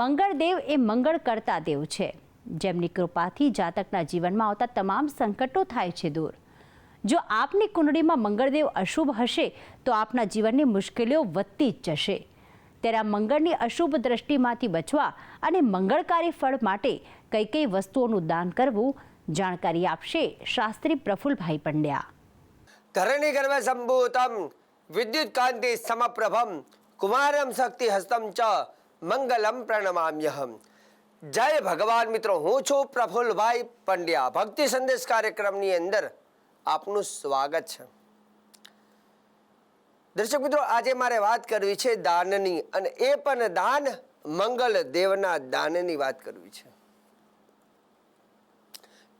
મંગળદેવ એ મંગળ કરતા દેવ છે. જેમની કૃપાથી જાતકના જીવનમાં આવતા તમામ સંકટો થાય છે દૂર. જો આપની કુંડળીમાં મંગળદેવ અશુભ હશે, તો આપના જીવનની મુશ્કેલીઓ વધતી જ જશે. આ મંગળની અશુભ દ્રષ્ટિમાંથી બચવા અને મંગળકારી ફળ માટે કઈ કઈ વસ્તુઓનું દાન કરવું જાણકારી આપશે શાસ્ત્રી પ્રફુલભાઈ પંડ્યા. ધરણી ગર્ભ સંભૂતમ, વિદ્યુત કાંતિ સમપ્રભમ, કુમારમ શક્તિ હસ્તમ ચ મંગલમ પ્રણમામ્યહમ। જય ભગવાન મિત્રો, હું છું પ્રફુલભાઈ પંડ્યા। ભક્તિ સંદેશ કાર્યક્રમની અંદર આપનું સ્વાગત છે। દર્શક મિત્રો, આજે મારે વાત કરવી છે દાનની અને એ પણ દાન મંગલ દેવના દાનની વાત કરવી છે।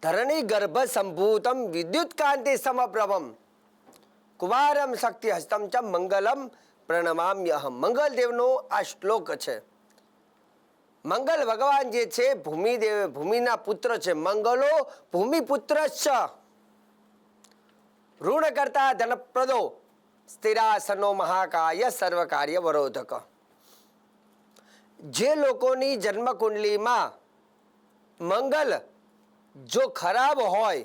ધરણી ગર્ભ સંભૂતમ વિદ્યુત કાંતિ સમપ્રભમ। કુમારમ શક્તિ હસ્તમ ચ મંગલમ પ્રણમામ્યહમ। મંગલ દેવનો આ શ્લોક છે। મંગલ ભગવાન જે છે ભૂમિદેવ ભૂમિના પુત્ર છે, મંગલો ભૂમિપુત્ર છ ઋણ કરતા ધનપ્રદો, સ્થિરાસનો મહાકાય સર્વ કાર્ય વરોધક. જે લોકોની જન્મકુંડલીમાં મંગલ જો ખરાબ હોય,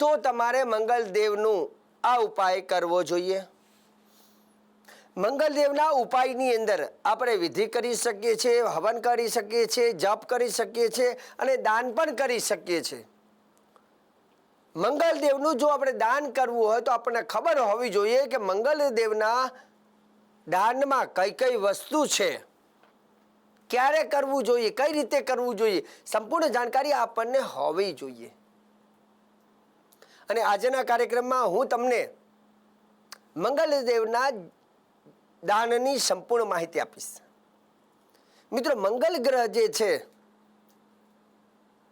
તો તમારે મંગલદેવનું આ ઉપાય કરવો જોઈએ. મંગલદેવના ઉપાયની અંદર આપણે વિધિ કરી શકીએ છીએ, હવન કરી શકીએ છીએ, જપ કરી શકીએ છીએ અને દાન પણ કરી શકીએ છીએ. મંગલદેવનું જો આપણે દાન કરવું હોય તો આપણને ખબર હોવી જોઈએ કે મંગલદેવના દાનમાં કઈ કઈ વસ્તુ છે. ક્યારે કરવું જોઈએ, કઈ રીતે કરવું જોઈએ, સંપૂર્ણ જાણકારી આપણને હોવી જોઈએ. અને આજના કાર્યક્રમમાં હું તમને મંગલદેવના દાનની સંપૂર્ણ માહિતી આપીશ. મિત્રો, મંગલ ગ્રહ જે છે,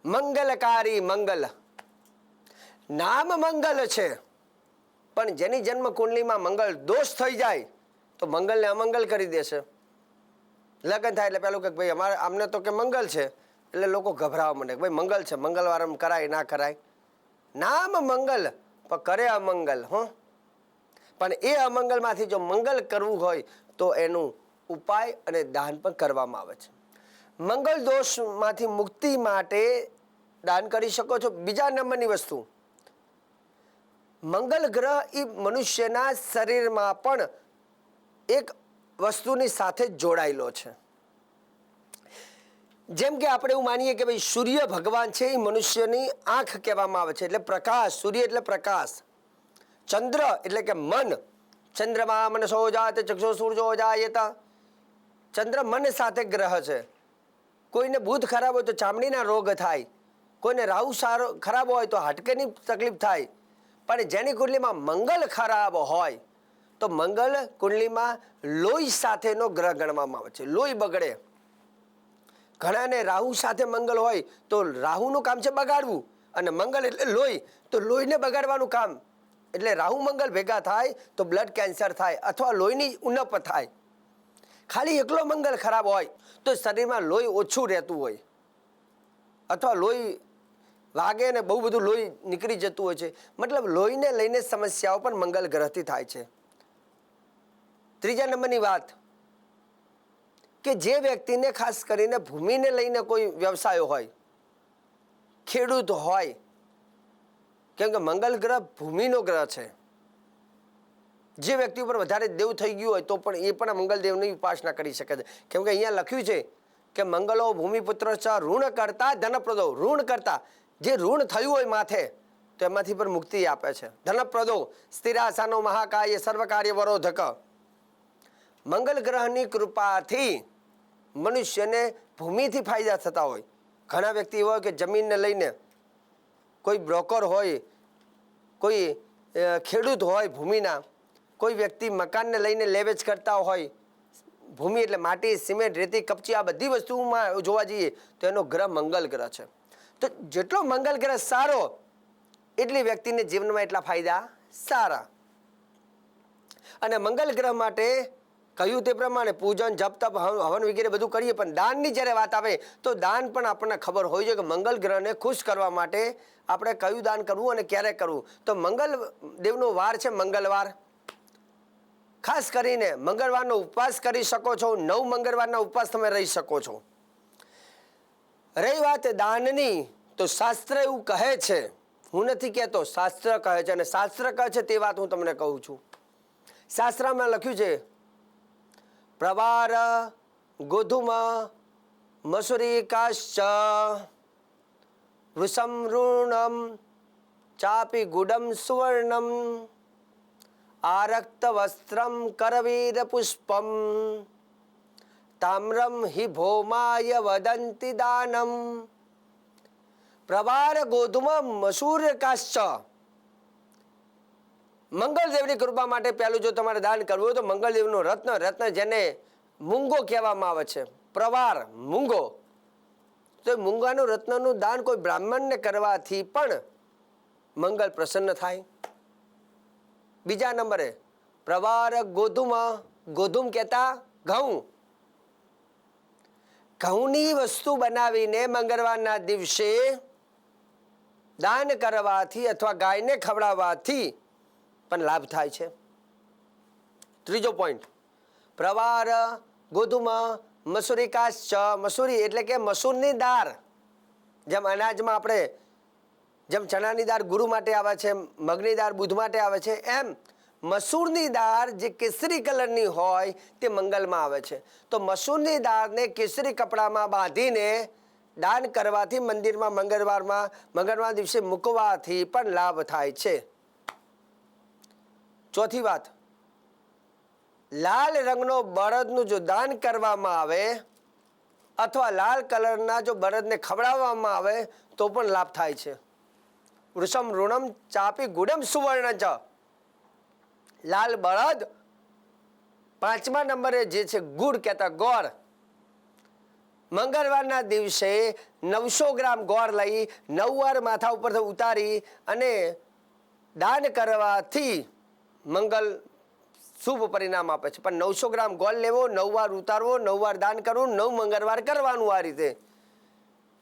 મંગલકારી મંગલ. નામ મંગલ છે, પણ જેની જન્મ કુંડલીમાં મંગલ દોષ થઈ જાય, તો મંગલને અમંગલ કરી દેશે. લગ્ન થાય એટલે પેલું કે ભાઈ, અમારે આમને તો કે મંગલ છે, એટલે લોકો ગભરાવા માંડે ભાઈ, મંગલ છે મંગળવાર કરાય, ના કરાય. નામ મંગલ, પણ કરે અમંગલ, હો. પણ એ અમંગલમાંથી જો મંગલ કરવું હોય તો એનું ઉપાય અને દાન પણ કરવામાં આવે છે. મંગલ દોષમાંથી મુક્તિ માટે દાન કરી શકો છો. બીજા નંબરની વસ્તુ, મંગલ ગ્રહ એ મનુષ્યના શરીરમાં પણ એક વસ્તુની સાથે જોડાયેલો છે. જેમ કે આપણે એવું માનીએ કે ભાઈ સૂર્ય ભગવાન છે એ મનુષ્યની આંખ કહેવામાં આવે છે. એટલે પ્રકાશ, સૂર્ય એટલે પ્રકાશ. ચંદ્ર એટલે કે મન. ચંદ્રમા મન સો જાત ચક્ષુ સૂર્જો જાયતા. ચંદ્ર મન સાથે ગ્રહ છે. કોઈને બુધ ખરાબ હોય તો ચામડીના રોગ થાય. કોઈને રાહુ સારો, ખરાબ હોય તો હાડકેની તકલીફ થાય. પણ જેની કુંડલીમાં મંગલ ખરાબ હોય, તો મંગલ કુંડલીમાં લોહી સાથેનો ગ્રહ ગણવામાં આવે છે. લોહી બગડે. ઘણાને રાહુ સાથે મંગલ હોય તો રાહુનું કામ છે બગાડવું. અને મંગલ એટલે લોહી. તો લોહીને બગાડવાનું કામ. એટલે રાહુ મંગલ ભેગા થાય તો બ્લડ કેન્સર થાય અથવા લોહીની ઉણપ થાય. ખાલી એકલો મંગલ ખરાબ હોય તો શરીરમાં લોહી ઓછું રહેતું હોય અથવા લોહી વાગે ને બહુ બધું લોહી નીકળી જતું હોય છે. મતલબ લોહીને લઈને સમસ્યાઓ પણ મંગલ ગ્રહથી થાય છે. ત્રીજા નંબરની વાત કે જે વ્યક્તિને ખાસ કરીને ભૂમિને લઈને કોઈ વ્યવસાયો હોય, ખેડૂત હોય કેમ કે મંગલ ગ્રહ ભૂમિનો ગ્રહ છે. જે વ્યક્તિ ઉપર વધારે દેવ થઈ ગયું હોય તો પણ એ પણ મંગલદેવની ઉપાસના કરી શકે છે. કેમ કે અહીંયા લખ્યું છે કે મંગલો ભૂમિપુત્ર છ ઋણ કરતા ધનપ્રદો, ઋણ કરતા જે ઋણ થયું હોય માથે તો એમાંથી પણ મુક્તિ આપે છે. ધનપ્રદો, સ્થિરાસાનો મહાકાય, સર્વકાર્ય વરોધક. મંગલ ગ્રહની કૃપાથી મનુષ્યને ભૂમિથી ફાયદા થતા હોય. ઘણા વ્યક્તિ હોય કે જમીનને લઈને કોઈ બ્રોકર હોય, કોઈ ખેડૂત હોય ભૂમિના, કોઈ વ્યક્તિ મકાનને લઈને લેવેચ કરતા હોય, ભૂમિ એટલે માટી, સિમેન્ટ, રેતી, કપચી, આ બધી વસ્તુમાં જોવા જઈએ તો એનો ગ્રહ મંગલ ગ્રહ છે. તો જેટલો મંગલ ગ્રહ સારો, એટલી વ્યક્તિને જીવનમાં એટલા ફાયદા સારા. અને મંગલ ગ્રહ માટે કહ્યું તે પ્રમાણે પૂજન, જપ, તપ હવન વગેરે બધું કરીએ, પણ દાનની જ્યારે વાત આવે, તો દાન પણ આપણને ખબર હોય છે કે મંગલ ગ્રહને ખુશ કરવા માટે આપણે કયું દાન કરવું અને ક્યારે કરવું. તો મંગલ દેવનો વાર છે મંગળવાર ખાસ કરીને મંગળવારનો ઉપવાસ કરી શકો છો, નવ મંગળવારના ઉપવાસ તમે રહી શકો છો. રહી વાત દાનની, તો શાસ્ત્ર એવું કહે છે, હું નથી કહેતો, શાસ્ત્ર કહે છે અને શાસ્ત્ર કહે છે તે વાત હું તમને કહું છું. શાસ્ત્રમાં લખ્યું છે પ્રવાર ગોધુમ મસુરી કાશ્ચ વૃષમૃણમ ચાપી ગુડમ સુવર્ણમ આરક્ત વસ્ત્રમ કરવીર પુષ્પમ તામ્રમ હિ ભૌમાય વદંતિ દાનમ પ્રવાર ગોધુમ મસૂર કાશ્ચ મંગળદેવની કૃપા માટે પહેલું જો તમારે દાન કરવું હોય તો મંગળદેવનું રત્ન રત્ન જેને મૂંગો કહેવામાં આવે છે, પ્રવાર મૂંગો. તો મૂંગાનું રત્નનું દાન કોઈ બ્રાહ્મણને કરવાથી પણ મંગળ પ્રસન્ન થાય. બીજા નંબરે, પ્રવાર ગોધુમ ગોધુમ કહેતા ઘઉં. ઘઉંની વસ્તુ બનાવીને મંગળવારના દિવસે દાન કરવાથી અથવા ગાયને ખવડાવવાથી પણ લાભ થાય છે. ત્રીજો પોઈન્ટ પ્રવાર ગોધુમ મસૂરી કાશ ચ. મસૂરી એટલે કે મસૂરની દાળ. જેમ અનાજમાં આપણે જેમ ચણાની દાળ ગુરુ માટે આવે છે, મગની દાળ બુધ માટે આવે છે, એમ મસૂરની દાળ જે કેસરી કલરની હોય તે મંગલમાં આવે છે. તો મસૂરની દાળને કેસરી કપડામાં બાંધીને દાન કરવાથી મંદિરમાં, મંગળવારમાં મંગળવાર દિવસે મૂકવાથી પણ લાભ થાય છે. ચોથી વાત. લાલ રંગનો બળદનું જો દાન કરવામાં આવે અથવા લાલ કલરના જો બળદને ખવડાવવામાં આવે તો પણ લાભ થાય છે. વૃષમ ઋણમ ચાપી ગુડમ સુવર્ણ ચ. લાલ બળદ પાંચમા નંબરે જે છે ગુડ કહેતા ગોળ મંગળવારના દિવસે નવસો ગ્રામ ગોળ લઈ નવ વાર માથા ઉપરથી ઉતારી અને દાન કરવાથી મંગલ શુભ પરિણામ આપે છે. પણ નવસો ગ્રામ ગોળ લેવો, નવ વાર ઉતારવો, નવ વાર દાન કરવું, નવ મંગળવાર કરવાનું આ રીતે.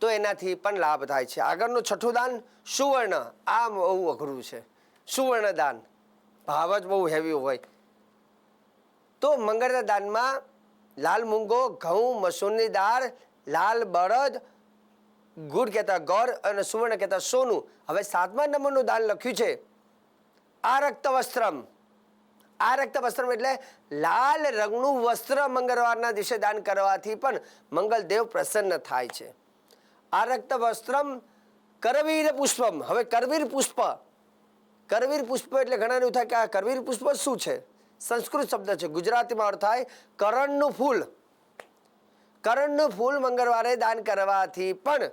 તો એનાથી પણ લાભ થાય છે. આગળનું છઠ્ઠું દાન સુવર્ણ. આ બહુ અઘરું છે. સુવર્ણ દાન. ભાવ જ બહુ હેવી હોય. તો મંગળના દાનમાં લાલ મૂંગો, ઘઉં, મસૂરની દાળ, લાલ બળદ ગુડ કહેતા ગોર અને સુવર્ણ કહેતા સોનું. હવે સાતમા નંબરનું દાન લખ્યું છે. આ રક્ત વસ્ત્રમ આ રક્ત વસ્ત્રમ એટલે લાલ રંગનું વસ્ત્ર મંગળવારના દિવસે દાન કરવાથી પણ મંગળદેવ પ્રસન્ન થાય છે. આ રક્ત વસ્ત્રમ કરવીર પુષ્પમ. હવે કરવીર પુષ્પ. કરવીર પુષ્પ એટલે ઘણા એવું થાય કે આ કરવીર પુષ્પ શું છે? સંસ્કૃત શબ્દ છે. ગુજરાતીમાં અર્થ થાય કરણનું ફૂલ. કરણનું ફૂલ મંગળવારે દાન કરવાથી પણ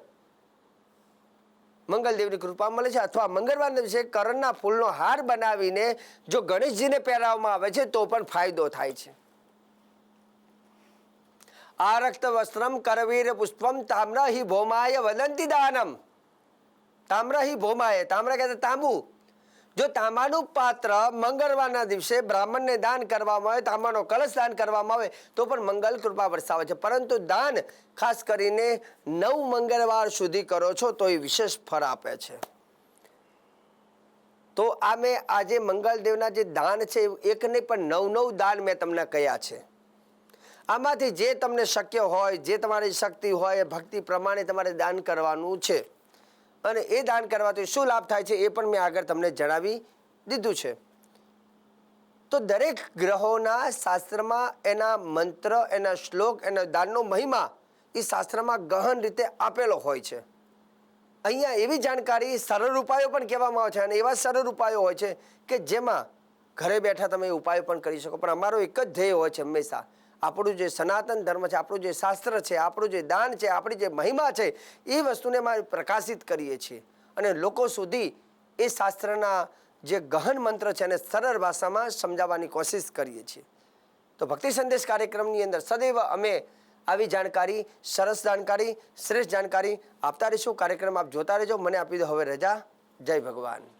મંગળદેવની કૃપા મળે છે અથવા મંગળવાર દિવસે કરણના ફૂલનો હાર બનાવીને જો ગણેશજીને પહેરાવવામાં આવે છે, તો પણ ફાયદો થાય છે. આ રક્ત વસ્ત્રમ કરવીર પુષ્પમ તામ્ર હિ ભોમાય વદંતી દાનમ. તામ્ર હિ ભોમાય. તામ્ર કહેતા તાંબુ. જો તાંબાનું પાત્ર મંગળવારના દિવસે બ્રાહ્મણને દાન કરવામાં આવે, તાંબાનો કલશ દાન કરવામાં આવે, તો પણ મંગલ કૃપા વરસાવે છે. પરંતુ દાન ખાસ કરીને નવ મંગળવાર સુધી કરો છો, તો એ વિશેષ ફળ આપે છે. તો આ મેં આજે મંગળદેવના જે દાન છે, એક નહીં, પણ નવ નવ દાન મેં તમને કહ્યા છે. આમાંથી જે તમને શક્ય હોય, જે તમારી શક્તિ હોય ભક્તિ પ્રમાણે તમારે દાન કરવાનું છે. અને એ દાન કરવાથી શું લાભ થાય છે એ પણ મેં આગળ તમને જણાવી દીધું છે. તો દરેક ગ્રહોના શાસ્ત્રમાં એના મંત્ર, એના શ્લોક, એના દાનનો મહિમા એ શાસ્ત્રમાં ગહન રીતે આપેલો હોય છે. અહીંયા એવી જાણકારી સરળ ઉપાયો પણ કહેવામાં આવે છે અને એવા સરળ ઉપાયો હોય છે કે જેમાં ઘરે બેઠા તમે ઉપાયો પણ કરી શકો. પણ અમારો એક જ ધ્યેય હોય છે હંમેશા આપણું જે સનાતન ધર્મ છે, આપણું જે શાસ્ત્ર છે, આપણું જે દાન છે, આપણી જે મહિમા છે, એ વસ્તુને અમે પ્રકાશિત કરીએ છીએ. અને લોકો સુધી એ શાસ્ત્રના જે ગહન મંત્ર છે, એને સરળ ભાષામાં સમજાવવાની કોશિશ કરીએ છીએ. તો ભક્તિ સંદેશ કાર્યક્રમની અંદર સદૈવ અમે આવી જાણકારી, સરસ જાણકારી, શ્રેષ્ઠ જાણકારી આપતા રહીશું. કાર્યક્રમ આપ જોતા રહેજો. મને આપી દો હવે રજા. જય ભગવાન.